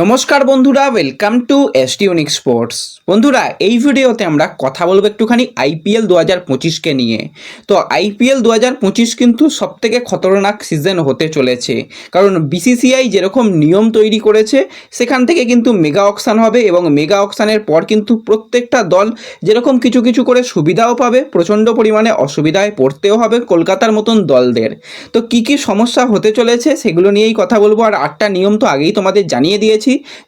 নমস্কার বন্ধুরা welcome to S T unique sports বন্ধুরা, এই ভিডিওতে আমরা কথা বলব একটুখানি আইপিএল দু হাজার পঁচিশকে নিয়ে। তো আইপিএল দু হাজার পঁচিশ কিন্তু সবথেকে খতরনাক সিজন হতে চলেছে। কারণ বিসিসিআই যেরকম নিয়ম তৈরি করেছে, সেখান থেকে কিন্তু মেগা অকশান হবে এবং মেগা অকশানের পর কিন্তু প্রত্যেকটা দল যেরকম কিছু কিছু করে সুবিধাও পাবে, প্রচণ্ড পরিমাণে অসুবিধায় পড়তেও হবে কলকাতার মতন দলদের। তো কি কি সমস্যা হতে চলেছে, সেগুলো নিয়েই কথা বলব। আর আটটা নিয়ম তো আগেই তোমাদের জানিয়ে দিয়েছি।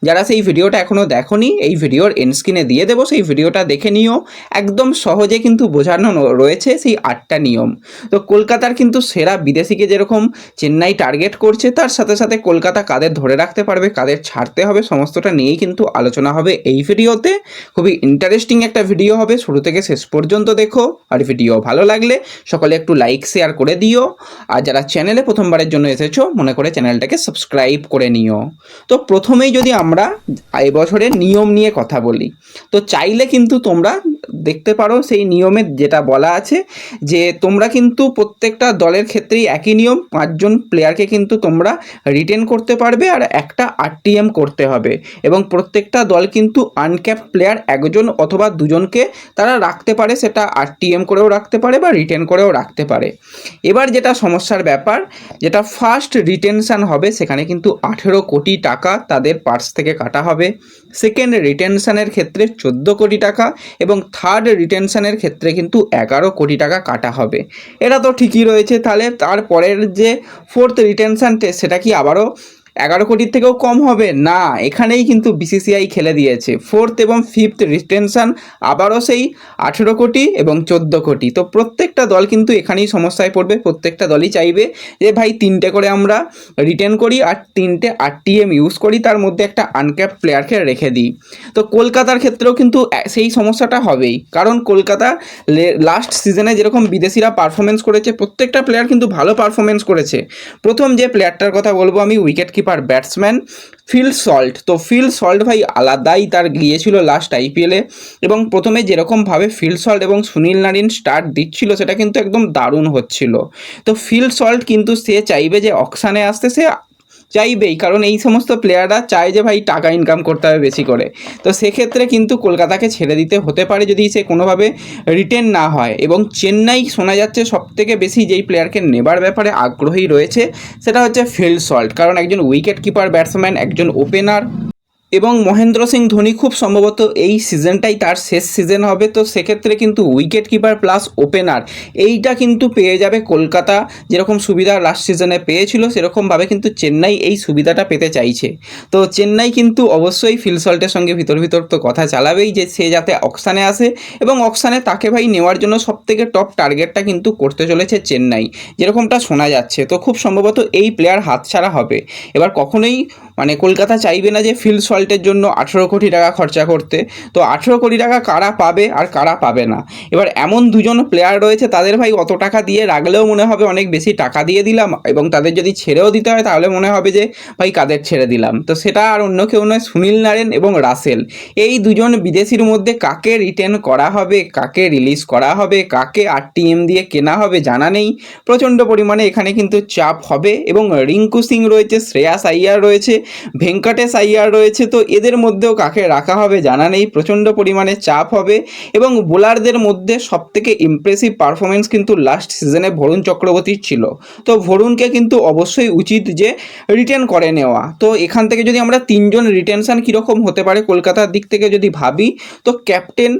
যারা সেই ভিডিওটা এখনও দেখোনি, এই ভিডিওর এন্ড স্ক্রিনে দিয়ে দেবো। সেই ভিডিওটা দেখে নিও। একদম সহজে কিন্তু বোঝানো রয়েছে সেই আটটা নিয়ম। তো কলকাতার কিন্তু সেরা বিদেশিকে যেরকম চেন্নাই টার্গেট করছে, তার সাথে সাথে কলকাতা কাদের ধরে রাখতে পারবে, কাদের ছাড়তে হবে, সমস্তটা নিয়েই কিন্তু আলোচনা হবে এই ভিডিওতে। খুবই ইন্টারেস্টিং একটা ভিডিও হবে। শুরু থেকে শেষ পর্যন্ত দেখো। আর ভিডিও ভালো লাগলে সকলে একটু লাইক শেয়ার করে দিও। আর যারা চ্যানেলে প্রথমবারের জন্য এসেছ, মনে করে চ্যানেলটাকে সাবস্ক্রাইব করে নিও। তো প্রথমেই যদি আমরা এবছরের নিয়ম নিয়ে কথা বলি তো চাইলে কিন্তু তোমরা দেখতে পারো সেই নিয়মের যেটা বলা আছে যে তোমরা কিন্তু প্রত্যেকটা দলের ক্ষেত্রেই একই নিয়ম, পাঁচজন প্লেয়ারকে কিন্তু তোমরা রিটেন করতে পারবে আর একটা আরটিএম করতে হবে। এবং প্রত্যেকটা দল কিন্তু আনক্যাপ প্লেয়ার একজন অথবা দুজনকে তারা রাখতে পারে, সেটা আরটিএম করেও রাখতে পারে বা রিটেন করেও রাখতে পারে। এবার যেটা সমস্যার ব্যাপার, যেটা ফার্স্ট রিটেনশন হবে, সেখানে কিন্তু আঠেরো কোটি টাকা তাদের পার্স থেকে কাটা হবে। সেকেন্ড রিটেনশানের ক্ষেত্রে চোদ্দ কোটি টাকা এবং থার্ড রিটেনশানের ক্ষেত্রে কিন্তু এগারো কোটি টাকা কাটা হবে। এটা তো ঠিকই রয়েছে তাহলে। তারপরের যে ফোর্থ রিটেনশন সেটা কি আবারও এগারো কোটির থেকেও কম হবে। না, এখানেই কিন্তু বিসিসিআই খেলে দিয়েছে। ফোর্থ এবং ফিফথ রিটেনশন আবারও সেই আঠেরো কোটি এবং চোদ্দ কোটি। তো প্রত্যেকটা দল কিন্তু এখানেই সমস্যায় পড়বে। প্রত্যেকটা দলই চাইবে যে, ভাই, তিনটে করে আমরা রিটেন করি আর তিনটে আরটিএম ইউজ করি, তার মধ্যে একটা আনক্যাপ প্লেয়ারকে রেখে দিই। তো কলকাতার ক্ষেত্রেও কিন্তু সেই সমস্যাটা হবেই। কারণ কলকাতা লাস্ট সিজনে যেরকম বিদেশিরা পারফরমেন্স করেছে, প্রত্যেকটা প্লেয়ার কিন্তু ভালো পারফরমেন্স করেছে। প্রথম যে প্লেয়ারটার কথা বলব আমি wicket keeper batsman Phil Salt তো ফিল সল্ট ভাই আলাদাই তার গিয়েছিল লাস্ট আইপিএলে এবং প্রথমে যেরকমভাবে ফিল সল্ট এবং সুনীল নারিন স্টার্ট দিচ্ছিল সেটা কিন্তু একদম দারুণ হচ্ছিল। তো ফিল সল্ট কিন্তু সে চাইবে যে অকশানে আসতে, সে চাইবেই, কারণ এই সমস্ত প্লেয়াররা চায় যে ভাই টাকা ইনকাম করতে হবে বেশি করে। তো সেক্ষেত্রে কিন্তু কলকাতাকে ছেড়ে দিতে হতে পারে যদি সে কোনোভাবে রিটেন না হয়। এবং চেন্নাই শোনা যাচ্ছে সবথেকে বেশি যেই প্লেয়ারকে নেবার ব্যাপারে আগ্রহী রয়েছে, সেটা হচ্ছে ফিল্ড সল্ট। কারণ একজন উইকেট কিপার ব্যাটসম্যান একজন ওপেনার এবং মহেন্দ্র সিং ধোনি খুব সম্ভবত এই সিজনটাই তার শেষ সিজন হবে। তো সেক্ষেত্রে কিন্তু উইকেট কিপার প্লাস ওপেনার এইটা কিন্তু পেয়ে যাবে কলকাতা। যেরকম সুবিধা লাস্ট সিজনে পেয়েছিল, সেরকমভাবে কিন্তু চেন্নাই এই সুবিধাটা পেতে চাইছে। তো চেন্নাই কিন্তু অবশ্যই ফিলসল্টের সঙ্গে ভিতর ভিতর তো কথা চালাবেই যে সে যাতে অকশানে আসে এবং অকশানে তাকে ভাই নেওয়ার জন্য সবথেকে টপ টার্গেটটা কিন্তু করতে চলেছে চেন্নাই। যেরকমটা শোনা যাচ্ছে, তো খুব সম্ভবত এই প্লেয়ার হাতছাড়া হবে। এবার কখনোই মানে কলকাতা চাইবে না যে ফিল সল্টের জন্য আঠেরো কোটি টাকা খরচা করতে। তো আঠেরো কোটি টাকা কারা পাবে আর কারা পাবে না? এবার এমন দুজন প্লেয়ার রয়েছে, তাদের ভাই অত টাকা দিয়ে রাখলেও মনে হবে অনেক বেশি টাকা দিয়ে দিলাম এবং তাদের যদি ছেড়েও দিতে হয় তাহলে মনে হবে যে, ভাই, কাদের ছেড়ে দিলাম? তো সেটা আর অন্য কেউ নয়, সুনীল নারেন এবং রাসেল। এই দুজন বিদেশির মধ্যে কাকে রিটেন করা হবে, কাকে রিলিজ করা হবে, কাকে আর আরটিএম দিয়ে কেনা হবে জানা নেই। প্রচণ্ড পরিমাণে এখানে কিন্তু চাপ হবে এবং রিঙ্কু সিং রয়েছে, শ্রেয়াস আইয়ার রয়েছে ভেঙ্কটেশ আইয়ার রয়েছে, তো এদের মধ্যেও কাকে রাখা হবে জানা নেই, প্রচণ্ড পরিমাণে চাপ হবে এবং বোলারদের মধ্যে সবথেকে ইমপ্রেসিভ পারফরমেন্স কিন্তু লাস্ট সিজনে ভরুণ চক্রবর্তীর ছিল। তো ভরুণকে কিন্তু অবশ্যই উচিত যে রিটেন করে নেওয়া। তো এখান থেকে যদি আমরা তিনজন রিটেনশন কীরকম হতে পারে কলকাতার দিক থেকে যদি ভাবি, তো ক্যাপ্টেন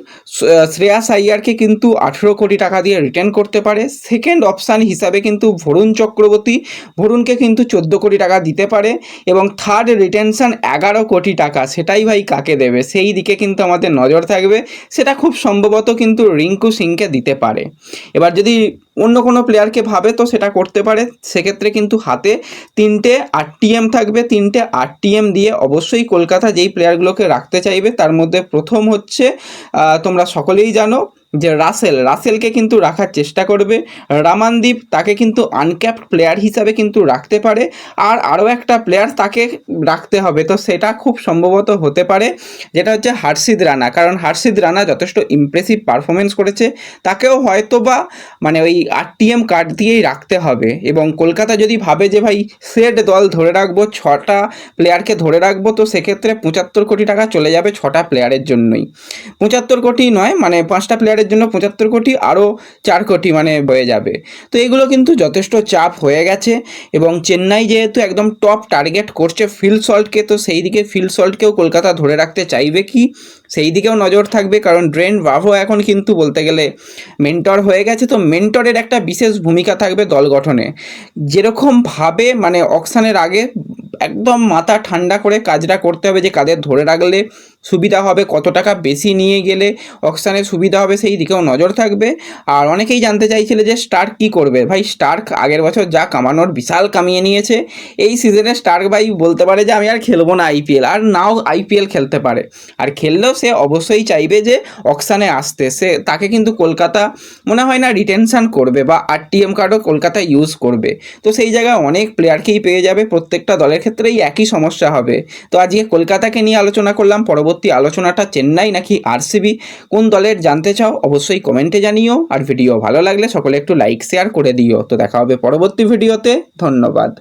শ্রেয়াস আইয়ারকে কিন্তু আঠেরো কোটি টাকা দিয়ে রিটেন করতে পারে। সেকেন্ড অপশান হিসাবে কিন্তু ভরুণ চক্রবর্তী, ভরুণকে কিন্তু চোদ্দ কোটি টাকা দিতে পারে এবং থার্ড রিটেনশন এগারো কোটি টাকা, সেটাই ভাই কাকে দেবে? সেই দিকে কিন্তু আমাদের নজর থাকবে। সেটা খুব সম্ভবত কিন্তু রিঙ্কু সিংকে দিতে পারে। এবার যদি অন্য কোনো প্লেয়ারকে ভাবে তো সেটা করতে পারে। সেক্ষেত্রে কিন্তু হাতে তিনটে আর আরটিএম থাকবে। তিনটে আর আরটিএম দিয়ে অবশ্যই কলকাতা যেই প্লেয়ারগুলোকে রাখতে চাইবে, তার মধ্যে প্রথম হচ্ছে তোমরা সকলেই জানো যে রাসেল, রাসেলকে কিন্তু রাখার চেষ্টা করবে। রামানদীপ তাকে কিন্তু আনক্যাপড প্লেয়ার হিসাবে কিন্তু রাখতে পারে। আর আরও একটা প্লেয়ার তাকে রাখতে হবে। তো সেটা খুব সম্ভবত হতে পারে, যেটা হচ্ছে হার্ষিদ রানা। কারণ হার্ষিদ রানা যথেষ্ট ইমপ্রেসিভ পারফরমেন্স করেছে। তাকেও হয়তো বা মানে ওই আরটিএম কার্ড দিয়েই রাখতে হবে। এবং কলকাতা যদি ভাবে যে ভাই সেট দল ধরে রাখব, ছটা প্লেয়ারকে ধরে রাখব, তো সেক্ষেত্রে পঁচাত্তর কোটি টাকা চলে যাবে ছটা প্লেয়ারের জন্যই। পঁচাত্তর কোটি নয় মানে পাঁচটা প্লেয়ারের জন্য পঁচাত্তর কোটি, আরও চার কোটি মানে বয়ে যাবে। তো এগুলো কিন্তু যথেষ্ট চাপ হয়ে গেছে এবং চেন্নাই যেহেতু একদম টপ টার্গেট করছে ফিল্ড সল্টকে তো সেই দিকে ফিল্ড সল্টকেও কলকাতা ধরে রাখতে চাইবে কি? সেই দিকেও নজর থাকবে কারণ ড্রেন ব্রাভো এখন কিন্তু বলতে গেলে মেন্টর হয়ে গেছে। তো মেন্টরের একটা বিশেষ ভূমিকা থাকবে দল গঠনে। যেরকমভাবে মানে অকশানের আগে একদম মাথা ঠান্ডা করে কাজটা করতে হবে যে কাদের ধরে রাখলে সুবিধা হবে, কত টাকা বেশি নিয়ে গেলে অকশানে সুবিধা হবে সেই দিকেও নজর থাকবে। আর অনেকেই জানতে চাইছিল যে স্টার্ক কি করবে? ভাই স্টার্ক আগের বছর যা কামানোর বিশাল কামিয়ে নিয়েছে, এই সিজনে স্টার্ক ভাই বলতে পারে যে, আমি আর খেলব না আইপিএল আর নাও আইপিএল খেলতে পারে। আর খেললেও সে অবশ্যই চাইবে যে অকশানে আসতে। সে, তাকে কিন্তু কলকাতা মনে হয় না রিটেনশন করবে বা আরটিএম কার্ডও কলকাতা ইউজ করবে। তো সেই জায়গায় অনেক প্লেয়ারকেই পেয়ে যাবে, প্রত্যেকটা দলের ক্ষেত্রেই একই সমস্যা হবে। তো আজকে কলকাতাকে নিয়ে আলোচনা করলাম পরবর্তী আলোচনাটা চেন্নাই নাকি আরসিবি? কোন দলের জানতে চাও অবশ্যই কমেন্টে জানিও। আর ভিডিও ভালো লাগলে সকলে একটু লাইক শেয়ার করে দিও। তো দেখা হবে পরবর্তী ভিডিওতে। ধন্যবাদ।